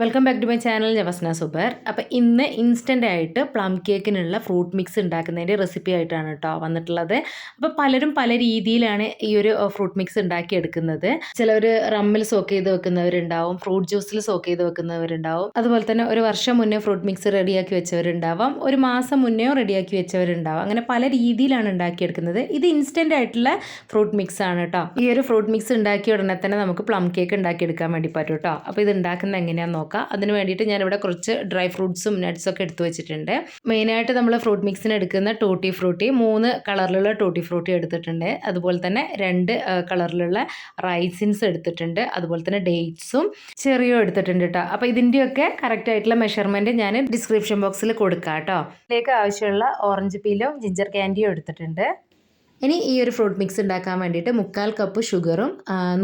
Welcome back to my channel ജവസ്ന സുബർ അപ്പോൾ ഇന്ന് ഇൻസ്റ്റന്റ് ആയിട്ട് പ്ലം കേക്കിനുള്ള ഫ്രൂട്ട് മിക്സ് ഉണ്ടാക്കുന്നതിന്റെ റെസിപ്പി ആയിട്ടാണ് കേട്ടോ വന്നിട്ടുള്ളത്. അപ്പോൾ പലരും പല രീതിയിലാണ് ഈ ഒരു ഫ്രൂട്ട് മിക്സ് ഉണ്ടാക്കിയെടുക്കുന്നത്. ചിലവർ റമ്മിൽ സോക്ക് ചെയ്ത് വെക്കുന്നവരുണ്ടാവും ഫ്രൂട്ട് ജ്യൂസിൽ സോക്ക് ചെയ്ത് വെക്കുന്നവരുണ്ടാവും. അതുപോലെ തന്നെ ഒരു വർഷം മുന്നേ ഫ്രൂട്ട് മിക്സ് റെഡിയാക്കി വെച്ചവരുണ്ടാവാം. ഒരു മാസം മുന്നേയോ റെഡിയാക്കി വെച്ചവരുണ്ടാവാം. അങ്ങനെ പല രീതിയിലാണ് ഉണ്ടാക്കിയെടുക്കുന്നത്. ഇത് ഇൻസ്റ്റന്റ് ആയിട്ടുള്ള ഫ്രൂട്ട് മിക്സ് ആണ് കേട്ടോ ഈ ഒരു ഫ്രൂട്ട് മിക്സ് ഉണ്ടാക്കിയ ഉടനെ തന്നെ നമുക്ക് പ്ലം കേക്ക് ഉണ്ടാക്കിയെടുക്കാൻ വേണ്ടി പറ്റും കേട്ടോ അപ്പോൾ ഇത് ഉണ്ടാക്കുന്നത് എങ്ങനെയാണെന്ന് നോക്കാം. അതിന് വേണ്ടിയിട്ട് ഞാനിവിടെ കുറച്ച് ഡ്രൈ ഫ്രൂട്ട്സും നട്ട്സൊക്കെ എടുത്തു വെച്ചിട്ടുണ്ട്. മെയിനായിട്ട് നമ്മൾ ഫ്രൂട്ട് മിക്സിന് എടുക്കുന്ന ടൂട്ടി ഫ്രൂട്ടി മൂന്ന് കളറിലുള്ള ടൂട്ടി ഫ്രൂട്ടി എടുത്തിട്ടുണ്ട്. അതുപോലെ തന്നെ രണ്ട് കളറിലുള്ള റൈസിൻസ് എടുത്തിട്ടുണ്ട്. അതുപോലെ തന്നെ ഡേറ്റ്സും ചെറിയോ എടുത്തിട്ടുണ്ട് കേട്ടോ അപ്പോൾ ഇതിന്റെയൊക്കെ കറക്റ്റ് ആയിട്ടുള്ള മെഷർമെന്റ് ഞാൻ ഡിസ്ക്രിപ്ഷൻ ബോക്സിൽ കൊടുക്കാം കേട്ടോ ഇതിലേക്ക് ആവശ്യമുള്ള ഓറഞ്ച് പീലും ജിഞ്ചർ ക്യാൻഡിയും എടുത്തിട്ടുണ്ട്. ഇനി ഈ ഒരു ഫ്രൂട്ട് മിക്സ് ഉണ്ടാക്കാൻ വേണ്ടിയിട്ട് മുക്കാൽ കപ്പ് ഷുഗറും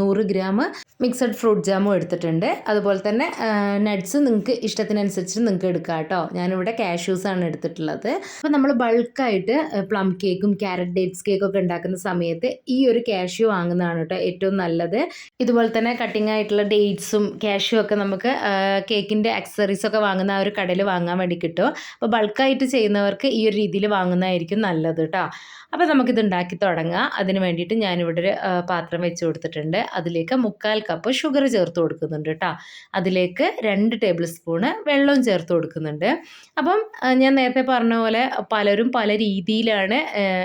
നൂറ് ഗ്രാം മിക്സഡ് ഫ്രൂട്ട് ജാമും എടുത്തിട്ടുണ്ട്. അതുപോലെ തന്നെ നട്ട്സ് നിങ്ങൾക്ക് ഇഷ്ടത്തിനനുസരിച്ച് നിങ്ങൾക്ക് എടുക്കാം കേട്ടോ. ഞാനിവിടെ കാഷ്യൂസാണ് എടുത്തിട്ടുള്ളത്. അപ്പോൾ നമ്മൾ ബൾക്കായിട്ട് പ്ലം കേക്കും ക്യാരറ്റ് ഡേറ്റ്സ് കേക്കും കേക്കൊക്കെ ഉണ്ടാക്കുന്ന സമയത്ത് ഈ ഒരു കാഷ്യൂ വാങ്ങുന്നതാണ് കേട്ടോ ഏറ്റവും നല്ലത്. ഇതുപോലെ തന്നെ കട്ടിംഗ് ആയിട്ടുള്ള ഡേറ്റ്സും കാഷ്യൂ ഒക്കെ നമുക്ക് കേക്കിന്റെ അക്സറീസ് ഒക്കെ വാങ്ങുന്ന ആ ഒരു കടയിൽ വാങ്ങാൻ വേണ്ടി കിട്ടും. അപ്പോൾ ബൾക്കായിട്ട് ചെയ്യുന്നവർക്ക് ഈ ഒരു രീതിയിൽ വാങ്ങുന്നതായിരിക്കും നല്ലത് കേട്ടോ. അപ്പോൾ നമുക്കിത് തുടങ്ങാം. അതിന് വേണ്ടിയിട്ട് ഞാനിവിടെ ഒരു പാത്രം വെച്ച് കൊടുത്തിട്ടുണ്ട്. അതിലേക്ക് മുക്കാൽ കപ്പ് ഷുഗർ ചേർത്ത് കൊടുക്കുന്നുണ്ട് കേട്ടോ അതിലേക്ക് രണ്ട് ടേബിൾ സ്പൂണ് വെള്ളവും ചേർത്ത് കൊടുക്കുന്നുണ്ട്. അപ്പം ഞാൻ നേരത്തെ പറഞ്ഞ പോലെ പലരും പല രീതിയിലാണ്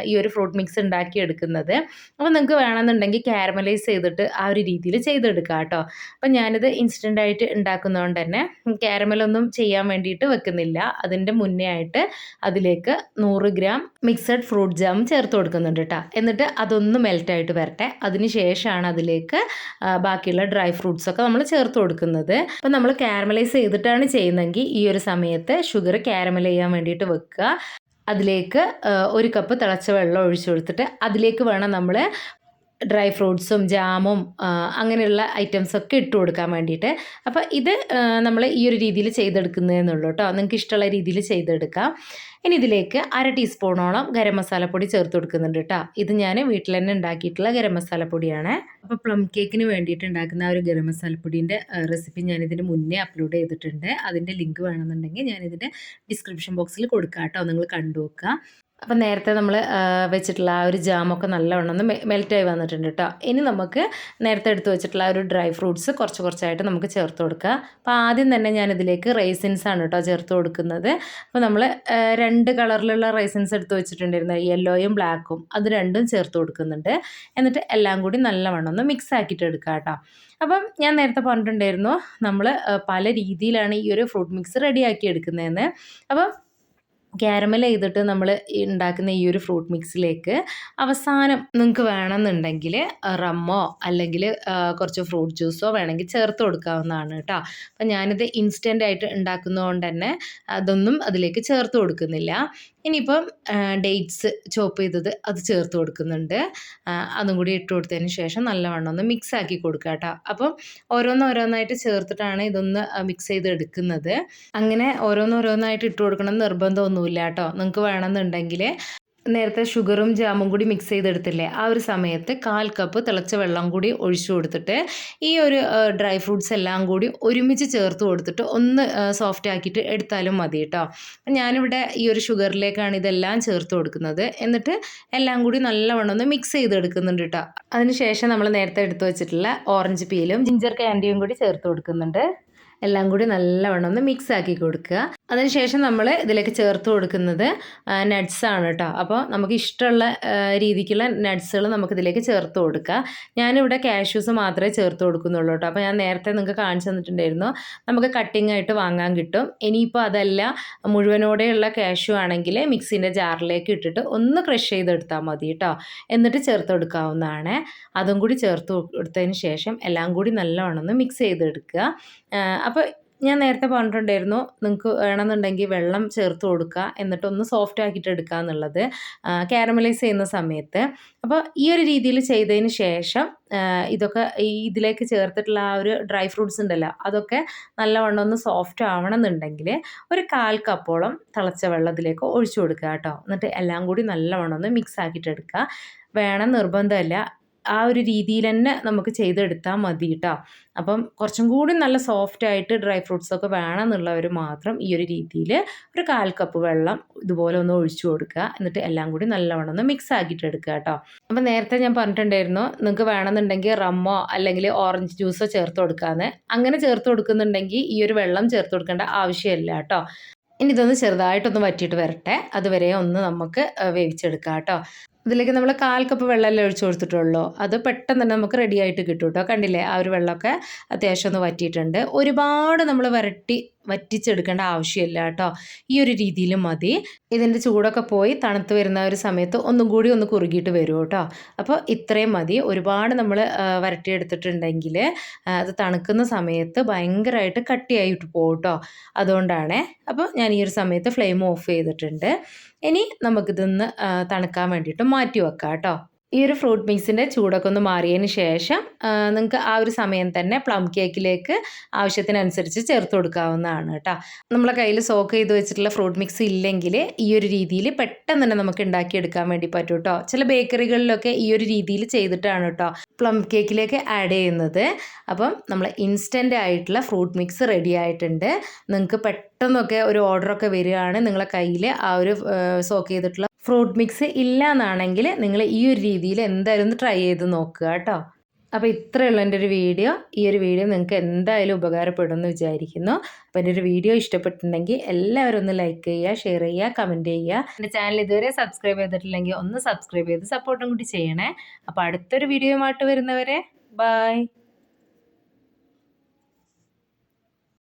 ഈ ഒരു ഫ്രൂട്ട് മിക്സ് ഉണ്ടാക്കിയെടുക്കുന്നത് അപ്പം നിങ്ങൾക്ക് വേണമെന്നുണ്ടെങ്കിൽ കാരമലൈസ് ചെയ്തിട്ട് ആ ഒരു രീതിയിൽ ചെയ്തെടുക്കാം കേട്ടോ അപ്പം ഞാനിത് ഇൻസ്റ്റന്റ് ആയിട്ട് ഉണ്ടാക്കുന്നതുകൊണ്ട് തന്നെ കാരമലൊന്നും ചെയ്യാൻ വേണ്ടിയിട്ട് വെക്കുന്നില്ല. അതിന്റെ മുന്നേ ആയിട്ട് അതിലേക്ക് നൂറ് ഗ്രാം മിക്സഡ് ഫ്രൂട്ട് ജാം ചേർത്ത് കൊടുക്കുന്നുണ്ട് കേട്ടോ. എന്നിട്ട് അതൊന്ന് മെൽറ്റായിട്ട് വരട്ടെ. അതിന് ശേഷമാണ് അതിലേക്ക് ബാക്കിയുള്ള ഡ്രൈ ഫ്രൂട്ട്സ് ഒക്കെ നമ്മൾ ചേർത്ത് കൊടുക്കുന്നത്. അപ്പോൾ നമ്മൾ കാരമലൈസ് ചെയ്തിട്ടാണ് ചെയ്യുന്നതെങ്കിൽ ഈ ഒരു സമയത്ത് ഷുഗർ കാരമൽ ചെയ്യാൻ വേണ്ടിയിട്ട് വെക്കുക. അതിലേക്ക് ഒരു കപ്പ് തിളച്ച വെള്ളം ഒഴിച്ചു കൊടുത്തിട്ട് അതിലേക്ക് വേണം നമ്മൾ ഡ്രൈ ഫ്രൂട്ട്സും ജാമും അങ്ങനെയുള്ള ഐറ്റംസൊക്കെ ഇട്ട് കൊടുക്കാൻ വേണ്ടിയിട്ട്. അപ്പോൾ ഇത് നമ്മൾ ഈ ഒരു രീതിയിൽ ചെയ്തെടുക്കുന്നതെന്നുള്ളൂ കേട്ടോ നിങ്ങൾക്ക് ഇഷ്ടമുള്ള രീതിയിൽ ചെയ്തെടുക്കാം. ഇനി ഇതിലേക്ക് അര ടീസ്പൂണോളം ഗരം മസാലപ്പൊടി ചേർത്ത് കൊടുക്കുന്നുണ്ട് കേട്ടോ ഇത് ഞാൻ വീട്ടിൽ തന്നെ ഉണ്ടാക്കിയിട്ടുള്ള ഗരം മസാലപ്പൊടിയാണ് അപ്പോൾ പ്ലം കേക്കിന് വേണ്ടിയിട്ട് ഉണ്ടാക്കുന്ന ആ ഒരു ഗരം മസാലപ്പൊടിന്റെ റെസിപ്പി ഞാൻ ഞാനിതിന് മുന്നേ അപ്ലോഡ് ചെയ്തിട്ടുണ്ട്. അതിന്റെ ലിങ്ക് വേണമെന്നുണ്ടെങ്കിൽ ഞാനിതിന്റെ ഡിസ്ക്രിപ്ഷൻ ബോക്സിൽ കൊടുക്കാം കേട്ടോ നിങ്ങൾ കണ്ടു നോക്കുക. അപ്പം നേരത്തെ നമ്മൾ വെച്ചിട്ടുള്ള ആ ഒരു ജാമൊക്കെ നല്ലവണ്ണം ഒന്ന് മെൽറ്റായി വന്നിട്ടുണ്ട് കേട്ടോ ഇനി നമുക്ക് നേരത്തെ എടുത്ത് വെച്ചിട്ടുള്ള ഒരു ഡ്രൈ ഫ്രൂട്ട്സ് കുറച്ച് കുറച്ചായിട്ട് നമുക്ക് ചേർത്ത് കൊടുക്കുക അപ്പോൾ ആദ്യം തന്നെ ഞാനിതിലേക്ക് റൈസിൻസ് ആണ് കേട്ടോ ചേർത്ത് കൊടുക്കുന്നത്. അപ്പോൾ നമ്മൾ രണ്ട് കളറിലുള്ള റൈസിൻസ് എടുത്ത് വെച്ചിട്ടുണ്ടായിരുന്നു യെല്ലോയും ബ്ലാക്കും അത് രണ്ടും ചേർത്ത് കൊടുക്കുന്നുണ്ട്. എന്നിട്ട് എല്ലാം കൂടി നല്ലവണ്ണം ഒന്ന് മിക്സ് ആക്കിയിട്ട് എടുക്കുക കേട്ടോ അപ്പം ഞാൻ നേരത്തെ പറഞ്ഞിട്ടുണ്ടായിരുന്നു നമ്മൾ പല രീതിയിലാണ് ഈ ഒരു ഫ്രൂട്ട് മിക്സ് റെഡിയാക്കി എടുക്കുന്നതെന്ന്. അപ്പം ക്യാരമൽ ചെയ്തിട്ട് നമ്മൾ ഉണ്ടാക്കുന്ന ഈ ഒരു ഫ്രൂട്ട് മിക്സിലേക്ക് അവസാനം നിങ്ങൾക്ക് വേണമെന്നുണ്ടെങ്കിൽ റമ്മോ അല്ലെങ്കിൽ കുറച്ച് ഫ്രൂട്ട് ജ്യൂസോ വേണമെങ്കിൽ ചേർത്ത് കൊടുക്കാവുന്നതാണ് കേട്ടോ. അപ്പം ഞാനിത് ഇൻസ്റ്റന്റ് ആയിട്ട് ഉണ്ടാക്കുന്നതുകൊണ്ട് തന്നെ അതൊന്നും അതിലേക്ക് ചേർത്ത് കൊടുക്കുന്നില്ല. ഇനിയിപ്പം ഡേറ്റ്സ് ചോപ്പ് ചെയ്തത് അത് ചേർത്ത് കൊടുക്കുന്നുണ്ട്. അതും കൂടി ഇട്ട് കൊടുത്തതിന് ശേഷം നല്ലവണ്ണം ഒന്ന് മിക്സ് ആക്കി കൊടുക്കുക കേട്ടോ. അപ്പം ഓരോന്നോരോന്നായിട്ട് ചേർത്തിട്ടാണ് ഇതൊന്ന് മിക്സ് ചെയ്ത് എടുക്കുന്നത്. അങ്ങനെ ഓരോന്നോരോന്നായിട്ട് ഇട്ട് കൊടുക്കണം നിർബന്ധമൊന്നുമില്ല കേട്ടോ. നിങ്ങൾക്ക് വേണമെന്നുണ്ടെങ്കിൽ നേരത്തെ ഷുഗറും ജാമും കൂടി മിക്സ് ചെയ്തെടുത്തില്ലേ? ആ ഒരു സമയത്ത് കാൽ കപ്പ് തിളച്ച വെള്ളം കൂടി ഒഴിച്ചു കൊടുത്തിട്ട് ഈ ഒരു ഡ്രൈ ഫ്രൂട്ട്സ് എല്ലാം കൂടി ഒരുമിച്ച് ചേർത്ത് കൊടുത്തിട്ട് ഒന്ന് സോഫ്റ്റ് ആക്കിയിട്ട് എടുത്താലും മതി കേട്ടോ. ഞാനിവിടെ ഈ ഒരു ഷുഗറിലേക്കാണ് ഇതെല്ലാം ചേർത്ത് കൊടുക്കുന്നത്. എന്നിട്ട് എല്ലാം കൂടി നല്ലവണ്ണം ഒന്ന് മിക്സ് ചെയ്തെടുക്കുന്നുണ്ട് കേട്ടോ. അതിനുശേഷം നമ്മൾ നേരത്തെ എടുത്തു വെച്ചിട്ടുള്ള ഓറഞ്ച് പീലും ജിഞ്ചർ കാൻഡിയും കൂടി ചേർത്ത് കൊടുക്കുന്നുണ്ട്. എല്ലാം കൂടി നല്ലവണ്ണം ഒന്ന് മിക്സ് ആക്കി കൊടുക്കുക. അതിനുശേഷം നമ്മൾ ഇതിലേക്ക് ചേർത്ത് കൊടുക്കുന്നത് നട്ട്സ് ആണ് കേട്ടോ അപ്പോൾ നമുക്ക് ഇഷ്ടമുള്ള രീതിക്കുള്ള നട്ട്സുകൾ നമുക്ക് ഇതിലേക്ക് ചേർത്ത് കൊടുക്കുക. ഞാനിവിടെ കാഷ്യൂസ് മാത്രമേ ചേർത്ത് കൊടുക്കുന്നുള്ളൂ കേട്ടോ അപ്പോൾ ഞാൻ നേരത്തെ നിങ്ങൾക്ക് കാണിച്ചു തന്നിട്ടുണ്ടായിരുന്നു. നമുക്ക് കട്ടിംഗ് ആയിട്ട് വാങ്ങാൻ കിട്ടും. ഇനിയിപ്പോൾ അതല്ല മുഴുവനോടെയുള്ള കാഷ്യൂ ആണെങ്കിൽ മിക്സിന്റെ ജാറിലേക്ക് ഇട്ടിട്ട് ഒന്ന് ക്രഷ് ചെയ്തെടുത്താൽ മതി കേട്ടോ എന്നിട്ട് ചേർത്ത് കൊടുക്കാവുന്നതാണ്. അതും കൂടി ചേർത്ത് കൊടുത്തതിന് ശേഷം എല്ലാം കൂടി നല്ലവണ്ണം ഒന്ന് മിക്സ് ചെയ്തെടുക്കുക. അപ്പോൾ ഞാൻ നേരത്തെ പറഞ്ഞിട്ടുണ്ടായിരുന്നു നിങ്ങൾക്ക് വേണമെന്നുണ്ടെങ്കിൽ വെള്ളം ചേർത്ത് കൊടുക്കുക എന്നിട്ട് ഒന്ന് സോഫ്റ്റ് ആക്കിയിട്ട് എടുക്കുക എന്നുള്ളത് കാരമലൈസ് ചെയ്യുന്ന സമയത്ത്. അപ്പോൾ ഈ ഒരു രീതിയിൽ ചെയ്തതിന് ശേഷം ഇതൊക്കെ ഈ ഇതിലേക്ക് ചേർത്തിട്ടുള്ള ആ ഒരു ഡ്രൈ ഫ്രൂട്ട്സ് ഉണ്ടല്ലോ അതൊക്കെ നല്ലവണ്ണം ഒന്ന് സോഫ്റ്റ് ആവണമെന്നുണ്ടെങ്കിൽ ഒരു കാൽ കപ്പോളം തിളച്ച വെള്ളത്തിലേക്ക് ഒഴിച്ചു കൊടുക്കുക കേട്ടോ. എന്നിട്ട് എല്ലാം കൂടി നല്ലവണ്ണം ഒന്ന് മിക്സ് ആക്കിയിട്ട് എടുക്കുക. വേണം നിർബന്ധമല്ല ആ ഒരു രീതിയിൽ തന്നെ നമുക്ക് ചെയ്തെടുത്താൽ മതി കേട്ടോ അപ്പം കുറച്ചും കൂടി നല്ല സോഫ്റ്റ് ആയിട്ട് ഡ്രൈ ഫ്രൂട്ട്സ് ഒക്കെ വേണമെന്നുള്ളവർ മാത്രം ഈ ഒരു രീതിയിൽ ഒരു കാൽ കപ്പ് വെള്ളം ഇതുപോലെ ഒന്ന് ഒഴിച്ചു കൊടുക്കുക. എന്നിട്ട് എല്ലാം കൂടി നല്ലവണ്ണം ഒന്ന് മിക്സ് ആക്കിയിട്ട് എടുക്കുക കേട്ടോ അപ്പം നേരത്തെ ഞാൻ പറഞ്ഞിട്ടുണ്ടായിരുന്നു നിങ്ങൾക്ക് വേണമെന്നുണ്ടെങ്കിൽ റമ്മോ അല്ലെങ്കിൽ ഓറഞ്ച് ജ്യൂസോ ചേർത്ത് കൊടുക്കാമെന്ന് അങ്ങനെ ചേർത്ത് കൊടുക്കുന്നുണ്ടെങ്കിൽ ഈ ഒരു വെള്ളം ചേർത്ത് കൊടുക്കേണ്ട ആവശ്യമില്ല കേട്ടോ ഇനി ഇതൊന്ന് ചെറുതായിട്ടൊന്ന് വറ്റിയിട്ട് വരട്ടെ. അതുവരെ ഒന്ന് നമുക്ക് വേവിച്ചെടുക്കാം കേട്ടോ ഇതിലേക്ക് നമ്മൾ കാൽ കപ്പ് വെള്ളമല്ലേ ഒഴിച്ചു കൊടുത്തിട്ടുള്ളൂ. അത് പെട്ടെന്ന് തന്നെ നമുക്ക് റെഡി ആയിട്ട് കിട്ടും കേട്ടോ കണ്ടില്ലേ? ആ ഒരു വെള്ളമൊക്കെ അത്യാവശ്യം ഒന്ന് വറ്റിയിട്ടുണ്ട്. ഒരുപാട് നമ്മൾ വരട്ടി വറ്റിച്ചെടുക്കേണ്ട ആവശ്യമില്ല കേട്ടോ. ഈ ഒരു രീതിയിൽ മതി. ഇതിന്റെ ചൂടൊക്കെ പോയി തണുത്ത് വരുന്ന ഒരു സമയത്ത് ഒന്നും കൂടി ഒന്ന് കുറുകിയിട്ട് വരും കേട്ടോ. അപ്പോൾ ഇത്രയും മതി. ഒരുപാട് നമ്മൾ വരട്ടിയെടുത്തിട്ടുണ്ടെങ്കിൽ അത് തണുക്കുന്ന സമയത്ത് ഭയങ്കരമായിട്ട് കട്ടിയായിട്ട് പോകും കേട്ടോ. അതുകൊണ്ടാണ്. അപ്പോൾ ഞാൻ ഈ ഒരു സമയത്ത് ഫ്ലെയിം ഓഫ് ചെയ്തിട്ടുണ്ട്. ഇനി നമുക്കിതൊന്ന് തണുക്കാൻ വേണ്ടിയിട്ട് മാറ്റി വെക്കാം കേട്ടോ. ഈ ഒരു ഫ്രൂട്ട് മിക്സിന്റെ ചൂടൊക്കെ ഒന്ന് മാറിയതിന് ശേഷം നിങ്ങൾക്ക് ആ ഒരു സമയം തന്നെ പ്ലം കേക്കിലേക്ക് ആവശ്യത്തിനനുസരിച്ച് ചേർത്ത് കൊടുക്കാവുന്നതാണ് കേട്ടോ. നമ്മളെ കയ്യിൽ സോക്ക് ചെയ്ത് വെച്ചിട്ടുള്ള ഫ്രൂട്ട് മിക്സ് ഇല്ലെങ്കിൽ ഈ ഒരു രീതിയിൽ പെട്ടെന്ന് തന്നെ നമുക്ക് ഉണ്ടാക്കിയെടുക്കാൻ വേണ്ടി പറ്റും കേട്ടോ. ചില ബേക്കറികളിലൊക്കെ ഈ ഒരു രീതിയിൽ ചെയ്തിട്ടാണ് കേട്ടോ പ്ലം കേക്കിലേക്ക് ആഡ് ചെയ്യുന്നത്. അപ്പം നമ്മൾ ഇൻസ്റ്റന്റ് ആയിട്ടുള്ള ഫ്രൂട്ട് മിക്സ് റെഡി ആയിട്ടുണ്ട്. നിങ്ങൾക്ക് പെട്ടെന്നൊക്കെ ഒരു ഓർഡറൊക്കെ വരികയാണ് നിങ്ങളെ കയ്യിൽ ആ ഒരു സോക്ക് ചെയ്തിട്ടുള്ള ഫ്രൂട്ട് മിക്സ് ഇല്ല എന്നാണെങ്കിൽ നിങ്ങൾ ഈ ഒരു രീതിയിൽ എന്തായാലും ഒന്ന് ട്രൈ ചെയ്ത് നോക്കുക കേട്ടോ. അപ്പോൾ ഇത്രയുള്ള എന്റെ ഒരു വീഡിയോ. ഈ ഒരു വീഡിയോ നിങ്ങൾക്ക് എന്തായാലും ഉപകാരപ്പെടുമെന്ന് വിചാരിക്കുന്നു. അപ്പോൾ എന്റെ ഒരു വീഡിയോ ഇഷ്ടപ്പെട്ടിട്ടുണ്ടെങ്കിൽ എല്ലാവരും ഒന്ന് ലൈക്ക് ചെയ്യുക ഷെയർ ചെയ്യുക കമന്റ് ചെയ്യുക. എന്റെ ചാനൽ ഇതുവരെ സബ്സ്ക്രൈബ് ചെയ്തിട്ടില്ലെങ്കിൽ ഒന്ന് സബ്സ്ക്രൈബ് ചെയ്ത് സപ്പോർട്ടും കൂടി ചെയ്യണേ. അപ്പോൾ അടുത്തൊരു വീഡിയോയുമായിട്ട് വരുന്നവരെ ബൈ